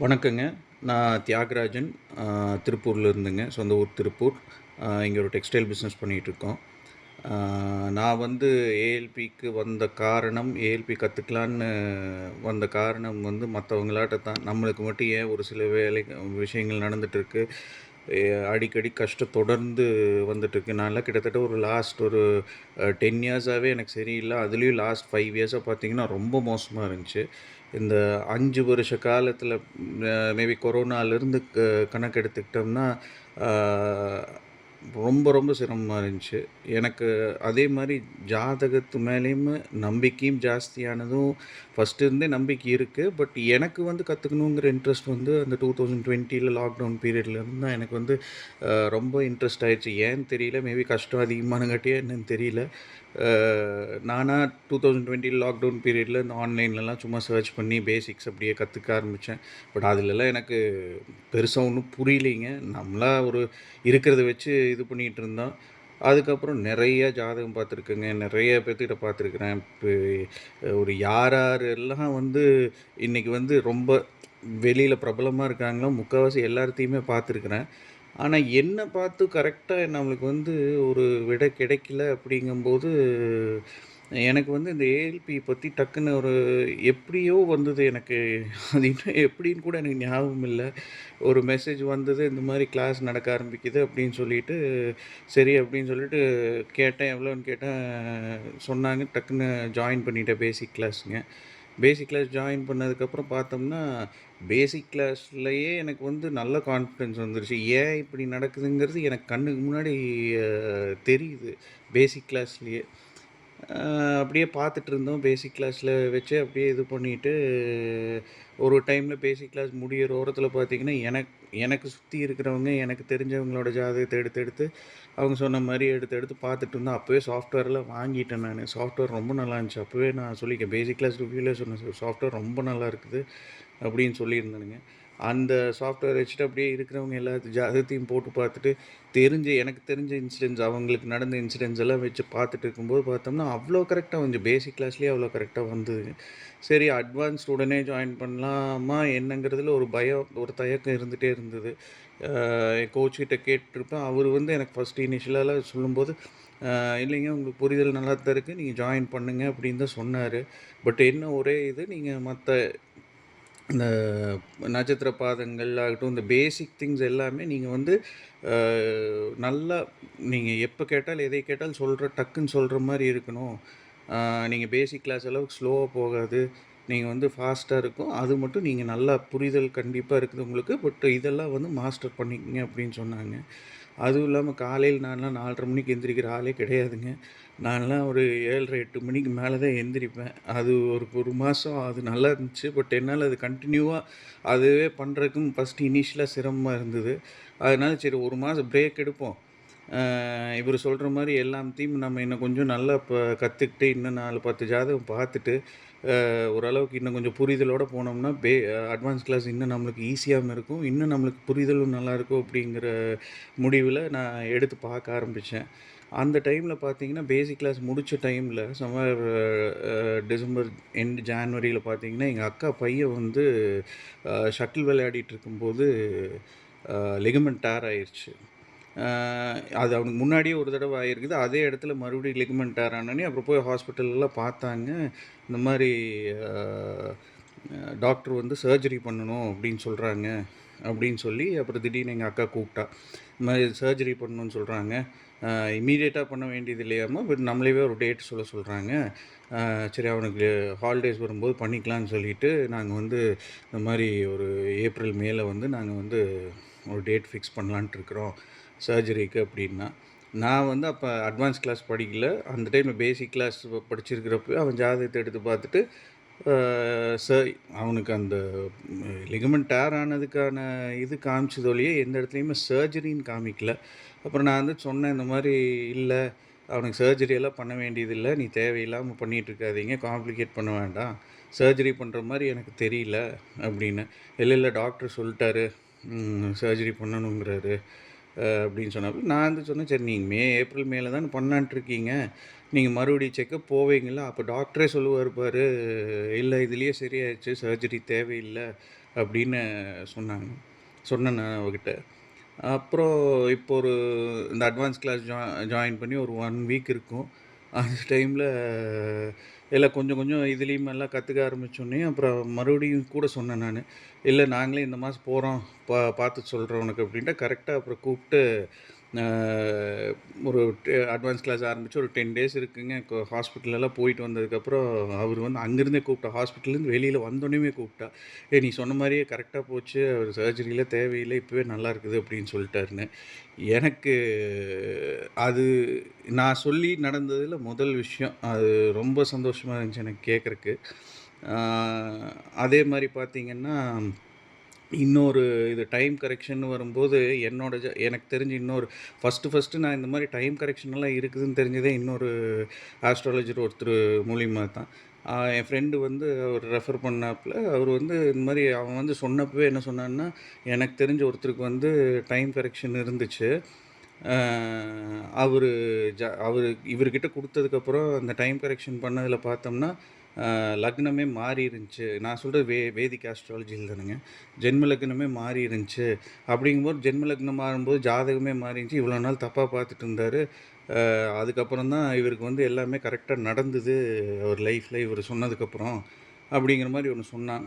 வணக்கங்க. நான் தியாகராஜன். திருப்பூரில் இருந்துங்க. சொந்த ஊர் திருப்பூர். இங்கே ஒரு டெக்ஸ்டைல் பிஸ்னஸ் பண்ணிகிட்ருக்கோம் நான் வந்து ஏஎல்பிக்கு வந்த காரணம், ஏஎல்பி கற்றுக்கலான்னு வந்த காரணம் வந்து மற்றவங்களாட்ட தான் நம்மளுக்கு மட்டும் ஏன் ஒரு சில வேலை விஷயங்கள் நடந்துகிட்ருக்கு அடிக்கடி கஷ்டம் தொடர்ந்து வந்துட்டுருக்கு. நான்லாம் கிட்டத்தட்ட ஒரு லாஸ்ட் ஒரு டென் இயர்ஸாகவே எனக்கு சரியில்லை அதுலேயும் லாஸ்ட் ஃபைவ் இயர்ஸாக பார்த்திங்கன்னா ரொம்ப மோசமாக இருந்துச்சு. இந்த அஞ்சு வருஷ காலத்தில் மேபி கொரோனாலேருந்து க கணக்கு எடுத்துக்கிட்டோம்னா, ரொம்ப ரொம்ப சிரமமாக இருந்துச்சு. எனக்கு அதே மாதிரி ஜாதகத்து மேலேயுமே நம்பிக்கையும் ஜாஸ்தியானதும் ஃபஸ்ட்டு இருந்தே நம்பிக்கை இருக்குது பட் எனக்கு வந்து கற்றுக்கணுங்கிற இன்ட்ரெஸ்ட் வந்து அந்த 2020ல லாக்டவுன் பீரியட்லேருந்து தான் எனக்கு வந்து ரொம்ப இன்ட்ரெஸ்ட் ஆயிருச்சு. ஏன்னு தெரியல. மேபி கஷ்டம் அதிகமானங்காட்டியே என்னன்னு தெரியல. நானாக டூ தௌசண்ட் டுவெண்ட்டி லாக்டவுன் பீரியடில் இந்த ஆன்லைன்லலாம் சும்மா சர்ச் பண்ணி பேசிக்ஸ் அப்படியே கற்றுக்க ஆரம்பித்தேன் பட் அதுலலாம் எனக்கு பெருசாக ஒன்றும் புரியலைங்க. நம்மளா ஒரு இருக்கிறத வச்சு இது பண்ணிகிட்டு இருந்தோம். அதுக்கப்புறம் நிறைய ஜாதகம் பார்த்துருக்கேங்க. நிறைய பேர்த்துக்கிட்ட பார்த்துருக்குறேன் இப்போ ஒரு யார் யாரெல்லாம் வந்து இன்றைக்கி வந்து ரொம்ப வெளியில் பிரபலமாக இருக்காங்களோ, முக்கால்வாசி எல்லாத்தையுமே பார்த்துருக்குறேன் ஆனால் என்னை பார்த்து கரெக்டாக நம்மளுக்கு வந்து ஒரு விடை கிடைக்கல அப்படிங்கும்போது, எனக்கு வந்து இந்த ஏஎல்பி பற்றி டக்குன்னு ஒரு எப்படியோ வந்தது எனக்கு. அது இன்னும் எப்படின்னு கூட எனக்கு ஞாபகம் இல்லை ஒரு மெசேஜ் வந்தது, இந்த மாதிரி கிளாஸ் நடக்க ஆரம்பிக்குது அப்படின்னு சொல்லிட்டு, சரி அப்படின்னு சொல்லிட்டு கேட்டேன். எவ்வளோன்னு கேட்டேன். சொன்னாங்க. டக்குன்னு ஜாயின் பண்ணிட்டேன் பேசிக் கிளாஸுங்க பேசிக் கிளாஸ் ஜாயின் பண்ணதுக்கப்புறம் பார்த்தோம்னா, பேசிக் கிளாஸ்லயே எனக்கு வந்து நல்ல கான்ஃபிடன்ஸ் வந்துருச்சு. ஏன் இப்படி நடக்குதுங்கிறது எனக்கு கண்ணுக்கு முன்னாடி தெரியுது. பேசிக் கிளாஸ்லேயே அப்படியே பார்த்துட்டு இருந்தோம். பேசிக் கிளாஸில் வச்சு அப்படியே இது பண்ணிவிட்டு ஒரு டைமில் பேசிக் கிளாஸ் முடியிற ஓரத்தில் பார்த்தீங்கன்னா, எனக்கு எனக்கு சுற்றி இருக்கிறவங்க, எனக்கு தெரிஞ்சவங்களோட ஜாதகத்தை எடுத்து எடுத்து அவங்க சொன்ன மாதிரி எடுத்து எடுத்து பார்த்துட்டு இருந்தோம். அப்போவே சாஃப்ட்வேரில் வாங்கிட்டேன் நான் சாஃப்ட்வேர் ரொம்ப நல்லா இருந்துச்சு. அப்போவே நான் சொல்லியிருக்கேன். பேசிக் கிளாஸ் ரிவ்யூவில் சொன்னேன். சாஃப்ட்வேர் ரொம்ப நல்லா இருக்குது அப்படின்னு சொல்லியிருந்தேனுங்க. அந்த சாஃப்ட்வேர் வச்சுட்டு அப்படியே இருக்கிறவங்க எல்லாத்து ஜாதகத்தையும் போட்டு பார்த்துட்டு, தெரிஞ்ச எனக்கு தெரிஞ்ச இன்சிடென்ட்ஸ் அவங்களுக்கு நடந்த இன்சிடென்ட்ஸ் எல்லாம் வச்சு பார்த்துட்டு இருக்கும்போது பார்த்தோம்னா, அவ்வளோ கரெக்டாக வந்துச்சு. பேசிக் கிளாஸ்லேயே அவ்வளோ கரெக்டாக வந்ததுங்க. சரி அட்வான்ஸ் உடனே ஜாயின் பண்ணலாமா என்னங்கிறதுல ஒரு பயம், ஒரு தயக்கம் இருந்துகிட்டே இருந்தது. கோச்சுக்கிட்ட என் அவர் கேட்டுருப்பேன். வந்து எனக்கு ஃபர்ஸ்ட் இனிஷியலாலாம் சொல்லும்போது, இல்லைங்க உங்களுக்கு புரிதல் நல்லா தான் இருக்குது நீங்கள் ஜாயின் பண்ணுங்க அப்படின்னு தான் சொன்னார் பட் என்ன ஒரே இது நீங்கள் மற்ற இந்த நட்சத்திர பாதங்கள் ஆகட்டும், இந்த பேசிக் திங்ஸ் எல்லாமே நீங்கள் வந்து நல்லா நீங்கள் எப்போ கேட்டால் எதை கேட்டால் சொல்கிற டக்குன்னு சொல்கிற மாதிரி இருக்கணும். நீங்கள் பேசிக் கிளாஸ் அளவுக்கு ஸ்லோவாக போகாது. நீங்கள் வந்து ஃபாஸ்ட்டாக இருக்கும். அது மட்டும் நீங்கள் நல்லா புரிதல் கண்டிப்பாக இருக்குது உங்களுக்கு. பட் இதெல்லாம் வந்து மாஸ்டர் பண்ணிக்கங்க அப்படின்னு சொன்னாங்க. அதுவும் இல்லாமல் காலையில் நான்லாம் 4:30 மணிக்கு எந்திரிக்கிற ஆளே கிடையாதுங்க. நான்லாம் ஒரு 7:30, 8 மணிக்கு மேலே தான் எந்திரிப்பேன். அது ஒரு ஒரு மாதம் அது நல்லா இருந்துச்சு. பட் என்னால் அது கண்டினியூவாக அதுவே பண்ணுறதுக்கும் ஃபஸ்ட்டு இனிஷியலாக சிரமமாக இருந்தது. அதனால சரி ஒரு மாதம் பிரேக் எடுப்போம். இவர் சொல்கிற மாதிரி எல்லாத்தையும் நம்ம இன்னும் கொஞ்சம் நல்லா இப்போ கற்றுக்கிட்டு இன்னும் 4, 10 ஜாதகம் பார்த்துட்டு, ஓரளவுக்கு இன்னும் கொஞ்சம் புரிதலோடு போனோம்னா, பே அட்வான்ஸ் கிளாஸ் இன்னும் நம்மளுக்கு ஈஸியாகவும் இருக்கும். இன்னும் நம்மளுக்கு புரிதலும் நல்லாயிருக்கும் அப்படிங்கிற முடிவில் நான் எடுத்து பார்க்க ஆரம்பித்தேன் அந்த டைமில் பார்த்தீங்கன்னா, பேசிக் கிளாஸ் முடித்த டைமில் சமர் டிசம்பர் எண்ட் ஜான்வரியில் பார்த்தீங்கன்னா, எங்கள் அக்கா பையன் வந்து ஷட்டில் விளையாடிட்டு இருக்கும்போது, லெகமெண்ட் டேர் ஆயிடுச்சு அது அவனுக்கு முன்னாடியே ஒரு தடவை ஆகிருக்குது அதே இடத்துல மறுபடியும் லிக்மெண்ட் ஆறானே அப்புறம் போய் ஹாஸ்பிட்டல்லாம் பார்த்தாங்க. இந்த மாதிரி டாக்டர் வந்து சர்ஜரி பண்ணணும் அப்படின்னு சொல்கிறாங்க அப்படின்னு சொல்லி, அப்புறம் திடீர்னு எங்கள் அக்கா கூப்பிட்டா. இந்த மாதிரி சர்ஜரி பண்ணணும்னு சொல்கிறாங்க இமீடியட்டாக பண்ண வேண்டியது இல்லையாமல் பட் நம்மளேவே ஒரு டேட் சொல்ல சொல்கிறாங்க சரி அவனுக்கு ஹாலிடேஸ் வரும்போது பண்ணிக்கலான்னு சொல்லிட்டு, நாங்கள் வந்து இந்த மாதிரி ஒரு ஏப்ரல், மேலே வந்து நாங்கள் வந்து ஒரு டேட் ஃபிக்ஸ் பண்ணலான்ட்டு இருக்கிறோம். சர்ஜரிக்கு அப்படின்னா. நான் வந்து அப்போ அட்வான்ஸ் கிளாஸ் படிக்கல. அந்த டைம்ல பேசிக் கிளாஸ் படிச்சிருக்கிறப்ப அவன் ஜாதகத்தை எடுத்து பார்த்துட்டு, ச அவனுக்கு அந்த லிகமெண்ட் டேர் ஆனதுக்கான இது காமிச்சது எந்த இடத்துலையுமே சர்ஜரின்னு காமிக்கல. அப்புறம் நான் வந்து சொன்னேன் இந்த மாதிரி இல்லை அவனுக்கு சர்ஜரி எல்லாம் பண்ண வேண்டியதில்லை நீ தேவையில்லாமல் பண்ணிகிட்ருக்காதீங்க காம்ப்ளிகேட் பண்ண வேண்டாம். சர்ஜரி பண்ணுற மாதிரி எனக்கு தெரியல" அப்படின்னு இல்லை இல்லை டாக்டர் சொல்லிட்டாரு சர்ஜரி பண்ணணுங்கிறாரு" அப்படின்னு சொன்னாப்புல. நான் வந்து சொன்னேன், "சரி நீங்கள் மே, ஏப்ரல், மேல தான் பண்ணலான்ட்டு இருக்கீங்க. மறுபடியும் செக்கப் போவீங்களா அப்போ டாக்டரே சொல்லுவார் பாரு, இல்லை இதுலேயே சரியாயிடுச்சு சர்ஜரி தேவையில்லை அப்படின்னு சொன்னாங்க சொன்னேன் நான் அவகிட்ட அப்புறம் இப்போ ஒரு இந்த அட்வான்ஸ் கிளாஸ் ஜா ஜாயின் பண்ணி ஒரு ஒன் வீக் இருக்கும் அந்த டைமில் எல்லாம் கொஞ்சம் கொஞ்சம் இதுலேயும் எல்லாம் கற்றுக்க ஆரம்பித்தோடனே அப்புறம் மறுபடியும் கூட சொன்னேன் நான். இல்லை நாங்களே இந்த மாதம் போகிறோம் பா பார்த்து சொல்கிறோம் உனக்கு அப்படின்ட்டு கரெக்டாக அப்புறம் கூப்பிட்டு ஒரு அட்வான்ஸ் கிளாஸ் ஆரம்பித்து ஒரு டென் டேஸ் இருக்குங்க. ஹாஸ்பிட்டலெல்லாம் போயிட்டு வந்ததுக்கப்புறம் அவர் வந்து அங்கேருந்தே கூப்பிட்டா. ஹாஸ்பிட்டல்லேருந்து வெளியில் வந்தோடனே கூப்பிட்டா. ஏ நீ சொன்ன மாதிரியே கரெக்டாக போச்சு. அவர் சர்ஜரியில் தேவையில்லை. இப்போவே நல்லா இருக்குது அப்படின்னு சொல்லிட்டாருன்னு. எனக்கு அது நான் சொல்லி நடந்ததில் முதல் விஷயம். அது ரொம்ப சந்தோஷமாக இருந்துச்சு எனக்கு கேட்குறக்கு அதே மாதிரி பார்த்தீங்கன்னா இன்னொரு இது டைம் கரெக்ஷன் வரும்போது என்னோட ஜ எனக்கு தெரிஞ்சு இன்னொரு ஃபஸ்ட்டு ஃபஸ்ட்டு நான் இந்த மாதிரி டைம் கரெக்ஷன்லாம் இருக்குதுன்னு தெரிஞ்சதே இன்னொரு ஆஸ்ட்ராலஜர் ஒருத்தர் மூலியமாக தான். என் ஃப்ரெண்டு வந்து அவர் ரெஃபர் பண்ணாப்புல அவர் வந்து இந்த மாதிரி அவன் வந்து சொன்னப்பவே என்ன சொன்னான்னா எனக்கு தெரிஞ்ச ஒருத்தருக்கு வந்து டைம் கரெக்ஷன் இருந்துச்சு. அவர் ஜ அவர் இவர்கிட்ட கொடுத்ததுக்கப்புறம் அந்த டைம் கரெக்ஷன் பண்ணதில் பார்த்தோம்னா லக்னமே மாறி இருந்துச்சு. நான் சொல்கிறது வே வேதிக் ஆஸ்ட்ராலஜியில் தானுங்க. ஜென்ம லக்னமே மாறி இருந்துச்சு. அப்படிங்கும்போது ஜென்ம லக்னம் மாறும்போது ஜாதகமே மாறி இருந்துச்சு. இவ்வளோ நாள் தப்பாக பார்த்துட்டு இருந்தார். அதுக்கப்புறம் தான் இவருக்கு வந்து எல்லாமே கரெக்டாக நடந்தது. அவர் லைஃப்பில் இவர் சொன்னதுக்கப்புறம் அப்படிங்கிற மாதிரி ஒன்று சொன்னான்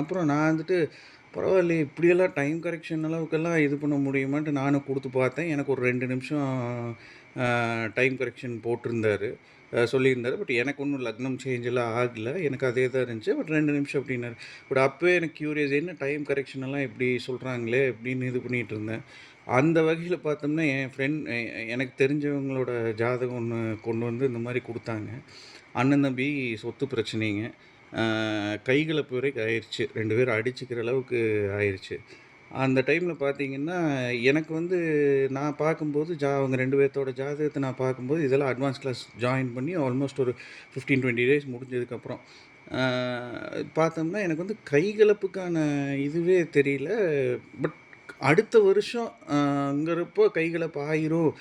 அப்புறம் நான் வந்துட்டு பரவாயில்ல இப்படியெல்லாம் டைம் கரெக்ஷன் அளவுக்கெல்லாம் இது பண்ண முடியுமான்ட்டு நானும் கொடுத்து பார்த்தேன். எனக்கு ஒரு ரெண்டு நிமிஷம் டைம் கரெக்ஷன் போட்டிருந்தாரு. சொல்லியிருந்தார். பட் எனக்கு ஒன்றும் லக்னம் சேஞ்செல்லாம் ஆகலை. எனக்கு அதே தான் இருந்துச்சு. பட் ரெண்டு நிமிஷம் அப்படின்னாரு. பட் அப்போவே எனக்கு க்யூரியஸ் என்ன டைம் கரெக்ஷன் எல்லாம் இப்படி சொல்கிறாங்களே அப்படின்னு இது பண்ணிகிட்டு இருந்தேன். அந்த வகையில் பார்த்தோம்னா என் ஃப்ரெண்ட் எனக்கு தெரிஞ்சவங்களோட ஜாதகம் ஒன்று கொண்டு வந்து இந்த மாதிரி கொடுத்தாங்க. அண்ணன் தம்பி சொத்து பிரச்சனைங்க. கைகளை கைகலப்பு வரைக்கும் ஆயிடுச்சு ரெண்டு பேரும் அடிச்சுக்கிற அளவுக்கு ஆயிடுச்சு அந்த டைமில் பார்த்தீங்கன்னா எனக்கு வந்து நான் பார்க்கும்போது ஜா அவங்க ரெண்டு பேர்த்தோட ஜாதகத்தை நான் பார்க்கும்போது இதெல்லாம் அட்வான்ஸ் கிளாஸ் ஜாயின் பண்ணி ஆல்மோஸ்ட் ஒரு ஃபிஃப்டீன் டுவெண்ட்டி டேஸ் முடிஞ்சதுக்கப்புறம். பார்த்தோம்னா எனக்கு வந்து கைகலப்புக்கான இதுவே தெரியல. பட் அடுத்த வருஷம் அங்கிறப்போ கைகளை பாயிரும்.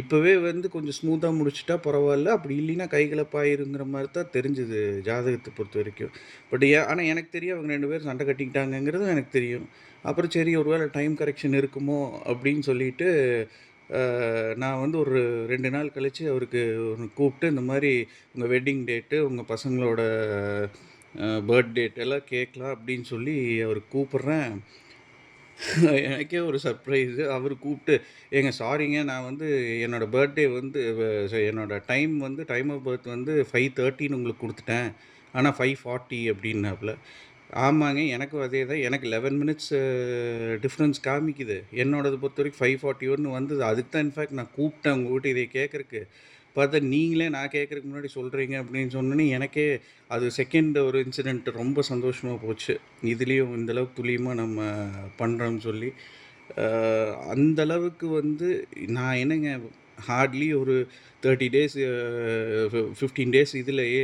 இப்போவே வந்து கொஞ்சம் ஸ்மூத்தாக முடிச்சிட்டா பரவாயில்ல. அப்படி இல்லைன்னா கைகளை பாயிருங்கிற மாதிரி தான் தெரிஞ்சுது ஜாதகத்தை பொறுத்த வரைக்கும். பட் ஏன் ஆனால் எனக்கு தெரியும் அவங்க ரெண்டு பேரும் சண்டை கட்டிக்கிட்டாங்கங்கிறதும் எனக்கு தெரியும். அப்புறம் சரி ஒருவேளை டைம் கரெக்ஷன் இருக்குமோ அப்படின்னு சொல்லிட்டு நான் வந்து ஒரு ரெண்டு நாள் கழித்து அவருக்கு ஒன்று கூப்பிட்டு இந்த மாதிரி உங்கள் வெட்டிங் டேட்டு உங்கள் பசங்களோட பர்த் டேட் எல்லாம் கேட்கலாம் அப்படின்னு சொல்லி அவருக்கு கூப்பிட்றேன். எனக்கே ஒரு சர்ப்ரைஸு அவர் கூப்பிட்டு ஏங்க சாரிங்க நான் வந்து என்னோடய பர்த்டே வந்து என்னோடய என்னோட டைம் வந்து டைம் ஆஃப் பர்த் வந்து ஃபைவ் தேர்ட்டின்னு உங்களுக்கு கொடுத்துட்டேன். ஆனால் ஃபைவ் ஃபார்ட்டி அப்படின்னாப்புல ஆமாங்க எனக்கும் அதே தான். எனக்கு லெவன் மினிட்ஸ் டிஃப்ரென்ஸ் காமிக்குது. என்னோடது பொறுத்த வரைக்கும் ஃபைவ் ஃபார்ட்டி ஒன்று வந்தது. அதுக்கு தான் இன்ஃபேக்ட் நான் கூப்பிட்டேன் உங்கள்கிட்ட இதை கேட்குறக்கு பார்த்தா நீங்களே நான் கேட்குறதுக்கு முன்னாடி சொல்கிறீங்க அப்படின்னு சொன்னோன்னே எனக்கே அது செகண்ட் ஒரு இன்சிடெண்ட் ரொம்ப சந்தோஷமாக போச்சு. இதுலேயும் இந்த அளவுக்கு துல்லியமாக நம்ம பண்ணுறோம்னு சொல்லி. அந்தளவுக்கு அந்த அளவுக்கு வந்து நான் என்னங்க ஹார்ட்லி ஒரு தேர்ட்டி டேஸ் ஃபிஃப்டீன் டேஸ் இதில் ஏ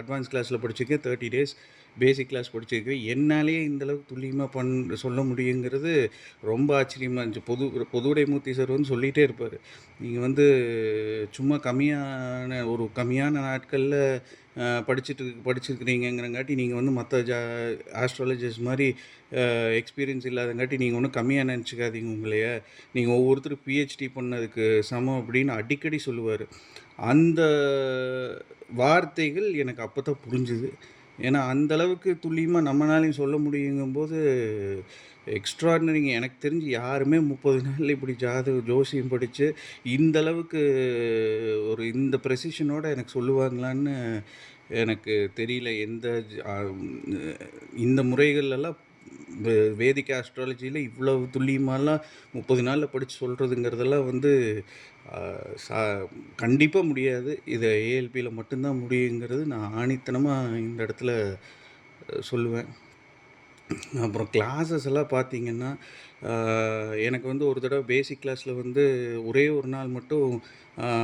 அட்வான்ஸ் கிளாஸில் படிச்சிருக்கேன். தேர்ட்டி டேஸ் பேசிக் கிளாஸ் படிச்சிருக்கேன் என்னாலே இந்தளவுக்கு துல்லியமாக பண் சொல்ல முடியுங்கிறது ரொம்ப ஆச்சரியமாக இருந்துச்சு. பொது பொதுவுடை மூர்த்தி சார் வந்து சொல்லிகிட்டே இருப்பார். நீங்கள் வந்து சும்மா கம்மியான ஒரு கம்மியான நாட்களில் படிச்சுட்டு படிச்சிருக்கிறீங்கிறங்காட்டி நீங்கள் வந்து மற்ற ஜா ஆஸ்ட்ராலஜிஸ் மாதிரி எக்ஸ்பீரியன்ஸ் இல்லாதங்காட்டி நீங்கள் ஒன்றும் கம்மியாக நினச்சிக்காதீங்க உங்களைய. நீங்கள் ஒவ்வொருத்தரும் பிஹெச்டி பண்ணதுக்கு சமம் அப்படின்னு அடிக்கடி சொல்லுவார். அந்த வார்த்தைகள் எனக்கு அப்போ தான் புரிஞ்சுது. ஏன்னா அந்த அளவுக்கு துல்லியமாக நம்மளாலையும் சொல்ல முடியுங்கும்போது எக்ஸ்ட்ராடினரிங்க எனக்கு தெரிஞ்சு யாருமே முப்பது நாளில் இப்படி ஜாதக ஜோசியம் படித்து இந்த அளவுக்கு ஒரு இந்த ப்ரெசிஷனோட எனக்கு சொல்லுவாங்களான்னு எனக்கு தெரியல. எந்த இந்த முறைகள்லாம் வேதிக் ஆஸ்ட்ராலஜியில் இவ்வளவு துல்லியமாலாம் முப்பது நாளில் படித்து சொல்கிறதுங்கிறதெல்லாம் வந்து சா கண்டிப்பாக முடியாது. இதை ஏஎல்பியில் மட்டும்தான் முடியுங்கிறது நான் ஆணித்தனமாக இந்த இடத்துல சொல்லுவேன். அப்புறம் கிளாஸஸ் எல்லாம் பார்த்தீங்கன்னா எனக்கு வந்து ஒரு தடவை பேசிக் கிளாஸில் வந்து ஒரே ஒரு நாள் மட்டும்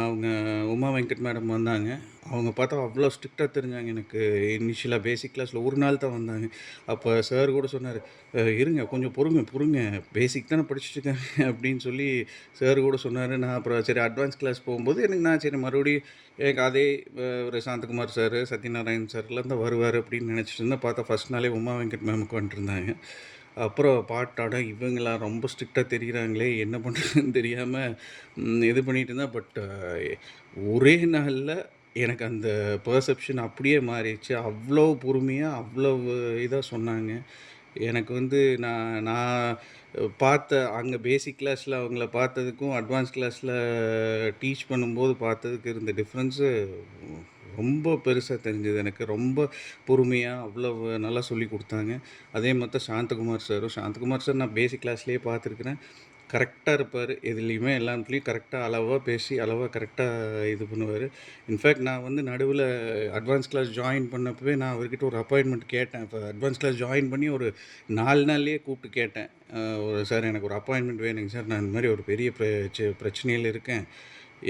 அவங்க உமா வெங்கட் மேடம் வந்தாங்க அவங்க பார்த்தா அவ்வளோ ஸ்ட்ரிக்டாக தெரிஞ்சாங்க எனக்கு. இனிஷியலாக பேசிக் கிளாஸில் ஒரு நாள் தான் வந்தாங்க. அப்போ சார் கூட சொன்னார் இருங்க கொஞ்சம் பொறுங்க, பொறுங்க. பேசிக் தானே படிச்சுட்டு இருக்காங்க" அப்படின்னு சொல்லி சார் கூட சொன்னார் நான் அப்புறம் சரி அட்வான்ஸ் கிளாஸ் போகும்போது எனக்கு நான் சரி மறுபடியும் எனக்கு அதே ஒரு சாந்தகுமார் சார், சத்யநாராயண் சார்லாம் தான் வருவார் அப்படின்னு நினச்சிட்டு இருந்தேன். பார்த்தா ஃபர்ஸ்ட் நாளே உமா வெங்கட் மேமுக்கு வந்துட்டுருந்தாங்க. அப்புறம் பாட்டு இவங்களாம் ரொம்ப ஸ்ட்ரிக்டாக தெரியிறாங்களே! என்ன பண்ணுறதுன்னு தெரியாமல் இது பண்ணிட்டு இருந்தேன். பட் ஒரே நாளில் எனக்கு அந்த பர்செப்ஷன் அப்படியே மாறிடுச்சு. அவ்வளோ பொறுமையாக அவ்வளோ இதாக சொன்னாங்க. எனக்கு வந்து நான் நான் பார்த்த அங்கே பேசிக் கிளாஸில் அவங்கள பார்த்ததுக்கும், அட்வான்ஸ் கிளாஸில் டீச் பண்ணும்போது பார்த்ததுக்கு இருந்த டிஃப்ரென்ஸு ரொம்ப பெருசாக தெரிஞ்சது எனக்கு. ரொம்ப பொறுமையாக அவ்வளோ நல்லா சொல்லிக் கொடுத்தாங்க அதே மாதிரி தான் சாந்தகுமார் சாரும். சாந்தகுமார் சார் நான் பேசிக் கிளாஸ்லேயே பார்த்துருக்குறேன் கரெக்டாக இருப்பார் எதுலேயுமே எல்லாத்துலேயும் கரெக்டாக அளவாக பேசி, அளவாக கரெக்டாக இது பண்ணுவார் இன்ஃபேக்ட் நான் வந்து நடுவில் அட்வான்ஸ் கிளாஸ் ஜாயின் பண்ணப்பவே நான் அவர்கிட்ட ஒரு அப்பாயின்மெண்ட் கேட்டேன். இப்போ அட்வான்ஸ் கிளாஸ் ஜாயின் பண்ணி ஒரு நாலு நாள்லேயே கூப்பிட்டு கேட்டேன். ஒரு சார் எனக்கு ஒரு அப்பாயின்மெண்ட் வேணுங்க சார். நான் இந்த மாதிரி ஒரு பெரிய பிரச்ச பிரச்சனையில் இருக்கேன்.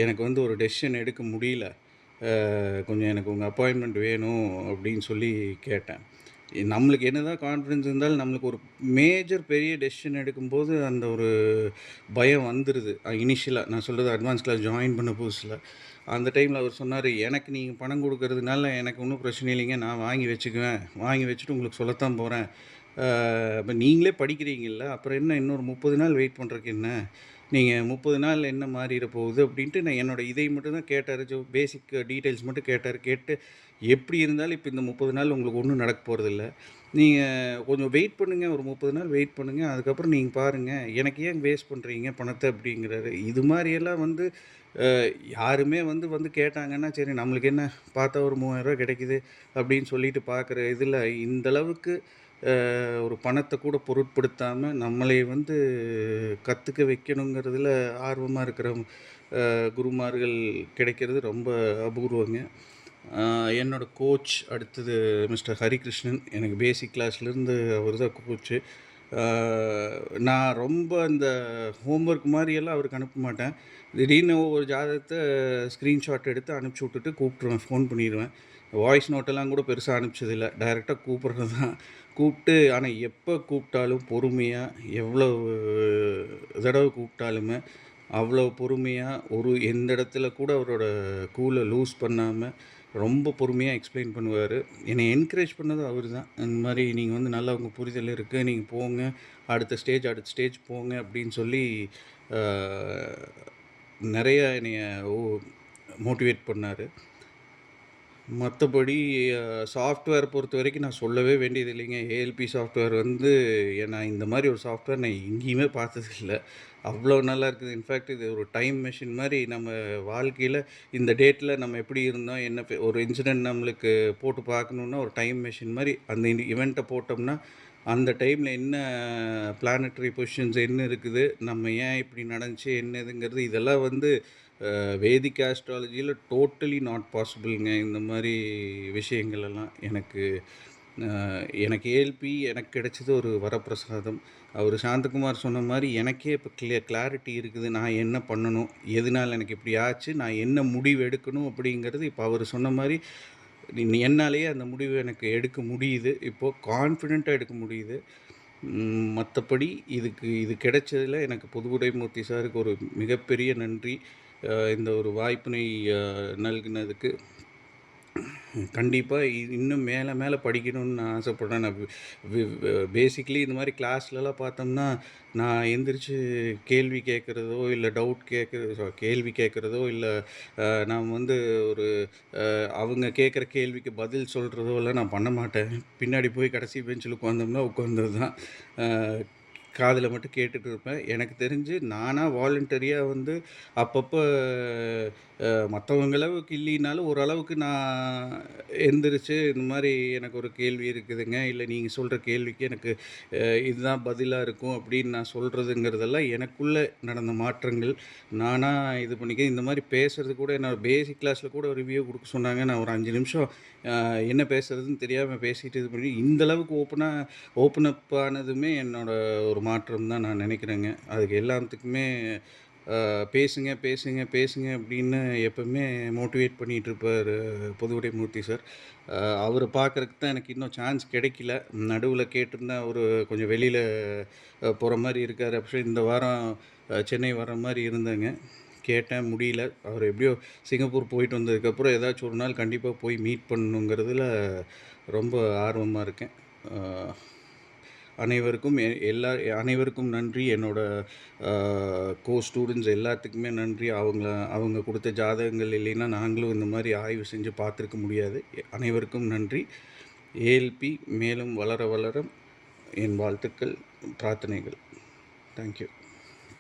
எனக்கு வந்து ஒரு டெசிஷன் எடுக்க முடியல. கொஞ்சம் எனக்கு உங்கள் அப்பாயின்மெண்ட் வேணும் அப்படின்னு சொல்லி கேட்டேன். நம்மளுக்கு என்ன தான் கான்ஃபிடன்ஸ் இருந்தாலும் நம்மளுக்கு ஒரு மேஜர் பெரிய டெசிஷன் எடுக்கும்போது அந்த ஒரு பயம் வந்துடுது இனிஷியலாக நான் சொல்கிறது அட்வான்ஸ் கிளாஸ் ஜாயின் பண்ண புதுசில் அந்த டைமில் அவர் சொன்னார் "எனக்கு நீங்கள் பணம் கொடுக்கறதுனால எனக்கு ஒன்றும் பிரச்சனை இல்லைங்க. நான் வாங்கி வச்சுக்குவேன். வாங்கி வச்சுட்டு உங்களுக்கு சொல்லத்தான் போகிறேன் இப்போ நீங்களே படிக்கிறீங்கல்ல, அப்புறம் என்ன இன்னொரு 30 நாள் வெயிட் பண்ணுறக்கு என்ன? நீங்கள் முப்பது நாள் என்ன மாறிட போகுது?" அப்படின்ட்டு நான் என்னோட இதை மட்டும் தான் கேட்டார். ஜோ பேசிக் டீட்டெயில்ஸ் மட்டும் கேட்டார். கேட்டு எப்படி இருந்தாலும் இப்போ இந்த 30 நாள் உங்களுக்கு ஒன்றும் நடக்க போகிறதில்ல நீங்கள் கொஞ்சம் வெயிட் பண்ணுங்கள் ஒரு 30 நாள் வெயிட் பண்ணுங்கள் அதுக்கப்புறம் நீங்கள் பாருங்கள் எனக்கு ஏன் வேஸ்ட் பண்ணுறீங்க பணத்தை அப்படிங்கிறாரு. இது மாதிரியெல்லாம் வந்து யாருமே வந்து வந்து கேட்டாங்கன்னா, சரி நம்மளுக்கு என்ன? பார்த்தா ஒரு மூவாயிரரூவா கிடைக்குது அப்படின்னு சொல்லிட்டு பார்க்குற இதில் இந்த அளவுக்கு ஒரு பணத்தை கூட பொருட்படுத்தாமல் நம்மளை வந்து கற்றுக்க வைக்கணுங்கிறதுல ஆர்வமாக இருக்கிற குருமார்கள் கிடைக்கிறது ரொம்ப அபூர்வங்க. என்னோடய கோச் அடுத்தது மிஸ்டர் ஹரிகிருஷ்ணன். எனக்கு பேசிக் கிளாஸ்லேருந்து அவர் தான் கோச்சு. நான் ரொம்ப இந்த ஹோம் ஒர்க் அவருக்கு அனுப்ப மாட்டேன். திடீர்னு ஒவ்வொரு ஜாதகத்தை ஸ்க்ரீன்ஷாட் எடுத்து அனுப்பிச்சு விட்டுட்டு கூப்பிட்ருவேன் ஃபோன் பண்ணிடுவேன் வாய்ஸ் நோட்டெல்லாம் கூட பெருசாக அனுப்பிச்சதில்லை டைரெக்டாக கூப்பிட்றது தான். கூப்பிட்டு ஆனால் எப்போ கூப்பிட்டாலும் பொறுமையாக எவ்வளோ தடவை கூப்பிட்டாலுமே அவ்வளோ பொறுமையாக ஒரு எந்த இடத்துல கூட அவரோட கூலை லூஸ் பண்ணாமல் ரொம்ப பொறுமையாக எக்ஸ்ப்ளைன் பண்ணுவார் என்னை என்கரேஜ் பண்ணது அவர் தான். இந்த மாதிரி நீங்கள் வந்து நல்லா உங்கள் புரிதல் இருக்குது நீங்கள் போங்க. அடுத்த ஸ்டேஜ் அடுத்த ஸ்டேஜ் போங்க அப்படின்னு சொல்லி நிறையா என்னைய ஓ மோட்டிவேட் பண்ணார் மற்றபடி சாஃப்ட்வேர் பொறுத்த வரைக்கும் நான் சொல்லவே வேண்டியது இல்லைங்க. ஏஎல்பி சாஃப்ட்வேர் வந்து நான் இந்த மாதிரி ஒரு சாஃப்ட்வேர் நான் எங்கேயுமே பார்த்ததில்ல. அவ்வளோ நல்லா இருக்குது. இன்ஃபேக்ட் இது ஒரு டைம் மிஷின் மாதிரி நம்ம வாழ்க்கையில் இந்த டேட்டில் நம்ம எப்படி இருந்தோம், என்ன ஒரு இன்சிடெண்ட் நம்மளுக்கு போட்டு பார்க்கணுன்னா ஒரு டைம் மிஷின் மாதிரி அந்த இன் போட்டோம்னா, அந்த டைமில் என்ன பிளானட்ரி பொசிஷன்ஸ் என்ன இருக்குது, நம்ம ஏன் இப்படி நடந்துச்சு, என்னதுங்கிறது இதெல்லாம் வந்து வேதிக் ஆஸ்ட்ராலஜியில் டோட்டலி நாட் பாசிபிள்ங்க. இந்த மாதிரி விஷயங்கள் எல்லாம். எனக்கு எனக்கு ஏல்பி எனக்கு கிடைச்சது ஒரு வரப்பிரசாதம். அவர் சாந்தகுமார் சொன்ன மாதிரி எனக்கே இப்போ கிளிய கிளாரிட்டி இருக்குது. நான் என்ன பண்ணணும்? எதனால் எனக்கு இப்படி ஆச்சு? நான் என்ன முடிவு எடுக்கணும்? அப்படிங்கிறது இப்போ அவர் சொன்ன மாதிரி என்னாலேயே அந்த முடிவு எனக்கு எடுக்க முடியுது. இப்போது கான்ஃபிடெண்ட்டாக எடுக்க முடியுது. மற்றபடி இதுக்கு இது கிடைச்சதில் எனக்கு புதுவுடைமூர்த்தி சாருக்கு ஒரு மிகப்பெரிய நன்றி. இந்த ஒரு வாய்ப்பினை நல்கினதுக்கு கண்டிப்பாக இன்னும் மேலே மேலே படிக்கணும்னு நான் ஆசைப்பட்றேன் நான் வி பேசிக்கலி இந்த மாதிரி கிளாஸ்லலாம் பார்த்தோம்னா, நான் எந்திரிச்சு கேள்வி கேட்குறதோ இல்லை டவுட் கேட்குறதோ கேள்வி கேட்குறதோ இல்லை நான் வந்து ஒரு அவங்க கேட்குற கேள்விக்கு பதில் சொல்கிறதோ எல்லாம் நான் பண்ண மாட்டேன். பின்னாடி போய் கடைசி பெஞ்சில் உட்காந்தோம்னா உட்காந்தது தான். காதில் மட்டும் கேட்டுட்டு இருப்பேன். எனக்கு தெரிஞ்சு நானாக வாலண்டரியாக வந்து அப்பப்போ மற்றவங்களவுக்கு அளவுக்கு இல்லைனாலும் ஓரளவுக்கு நான் எந்திரிச்சு இந்த மாதிரி எனக்கு ஒரு கேள்வி இருக்குதுங்க. இல்லை நீங்கள் சொல்கிற கேள்விக்கு எனக்கு இதுதான் பதிலாக இருக்கும் அப்படின்னு நான் சொல்கிறதுங்கிறதெல்லாம் எனக்குள்ளே நடந்த மாற்றங்கள். நானாக இது பண்ணிக்க இந்த மாதிரி பேசுறது கூட என்ன பேசிக் கிளாஸில் கூட ரிவ்யூ கொடுக்க சொன்னாங்க. நான் ஒரு அஞ்சு நிமிஷம் என்ன பேசுறதுன்னு தெரியாமல் பேசிட்டு இது பண்ணி இந்த அளவுக்கு ஓப்பன் அப் ஆனதுமே என்னோட ஒரு மாற்றம் தான் நான் நினைக்கிறேங்க. அதுக்கு எல்லாத்துக்குமே பேசுங்க பேசுங்க பேசுங்க அப்படின்னு எப்பவுமே மோட்டிவேட் பண்ணிகிட்டு இருப்பார் புதுவுடை மூர்த்தி சார். அவரை பார்க்குறதுக்கு தான் எனக்கு இன்னும் சான்ஸ் கிடைக்கல. நடுவில் கேட்டிருந்தேன் அவர் கொஞ்சம் வெளியில் போகிற மாதிரி இருக்கார். அப்போ இந்த வாரம் சென்னை வர மாதிரி இருந்தேங்க. கேட்டேன் முடியல. அவர் எப்படியோ சிங்கப்பூர் போயிட்டு வந்ததுக்கப்புறம் ஏதாச்சும் ஒரு நாள் கண்டிப்பாக போய் மீட் பண்ணணுங்கிறதுல ரொம்ப ஆர்வமாக இருக்கேன். அனைவருக்கும் எ- எல்லா அனைவருக்கும் நன்றி. என்னோட கோ ஸ்டூடெண்ட்ஸ் எல்லாத்துக்குமே நன்றி. அவங்கள அவங்க கொடுத்த ஜாதகங்கள் இல்லைன்னா நாங்களும் இந்த மாதிரி ஆய்வு செஞ்சு பார்த்துருக்க முடியாது. அனைவருக்கும் நன்றி. ஏஎல்பி மேலும் வளர வளர என் வாழ்த்துக்கள் பிரார்த்தனைகள். தேங்க்யூ